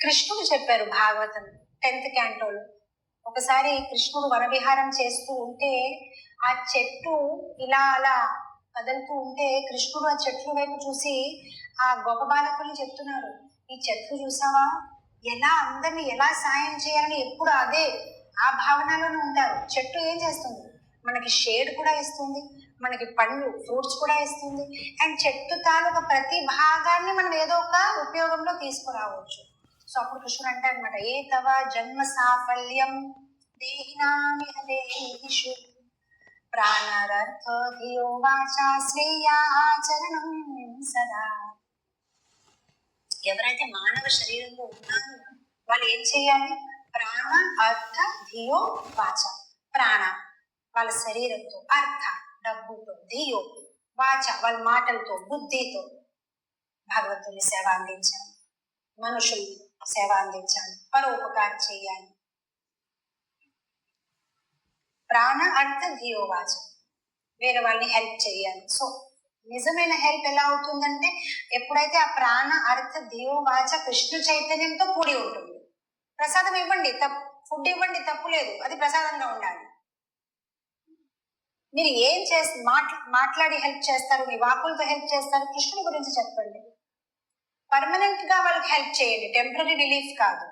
కృష్ణుడు చెప్పారు భాగవతం టెన్త్ క్యాంటోలో. ఒకసారి కృష్ణుడు వనవిహారం చేస్తూ ఉంటే ఆ చెట్టు ఇలా అలా కదులుతూ ఉంటే కృష్ణుడు ఆ చెట్ల వైపు చూసి ఆ గొప్ప బాలకులు చెప్తున్నారు ఈ చెట్లు చూసావా? ఎలా అందరిని ఎలా సాయం చేయాలని ఎప్పుడు అదే ఆ భావనలోనే ఉంటారు. చెట్టు ఏం చేస్తుంది? మనకి షేడ్ కూడా ఇస్తుంది మనకి పండ్లు ఫ్రూట్స్ కూడా ఇస్తుంది. అండ్ చెట్టు తాలూకా ప్రతి భాగాన్ని మనం ఏదో ఒక ఉపయోగంలో తీసుకురావచ్చు. సో అప్పుడు కృష్ణుడు అంటే అనమాట ఏ తవ జన్మ సాఫల్యం దేహినామిహ దేహిషు ప్రాణరర్థ ధియో వాచా శ్రేయాచరణం సదా. ఎవరైతే మానవ శరీరంలో ఉన్నారో వాళ్ళు ఏం చేయాలి? ప్రాణ అర్థ ధియో వాచ. ప్రాణ వాళ్ళ శరీరంతో అర్థ డబ్బుతో ధియో వాచ వాళ్ళ మాటలతో బుద్ధితో. భగవంతుని సేవ అందించాలి. మనుషులు సేవ అందించాలి. పరోపకారం చేయాలి. ప్రాణ అర్థ ధియోవాచ వేరే వాళ్ళని హెల్ప్ చేయాలి. సో నిజమైన హెల్ప్ ఎలా అవుతుందంటే ఎప్పుడైతే ఆ ప్రాణ అర్థ ధియోవాచ కృష్ణ చైతన్యంతో కూడి ఉంటుంది. ప్రసాదం ఇవ్వండి తప్పు ఫుడ్ ఇవ్వండి తప్పు లేదు. అది ప్రసాదంగా ఉండాలి. మీరు ఏం చేసి మాట్లా మాట్లాడి హెల్ప్ చేస్తారు మీ వాకులతో హెల్ప్ చేస్తారు కృష్ణుని గురించి చెప్పండి. పర్మనెంట్గా వాళ్ళకి హెల్ప్ చేయండి. టెంపరీ రిలీఫ్ కాదు.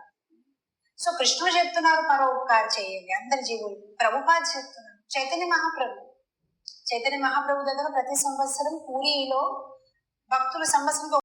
సో కృష్ణుడు చెప్తున్నారు పరోపకారం చేయండి. అందరి జీవులు. ప్రభుపాద చెప్తున్నారు. చైతన్య మహాప్రభు. చైతన్య మహాప్రభు దగ్గర ప్రతి సంవత్సరం పూరిలో భక్తులు సంవత్సరం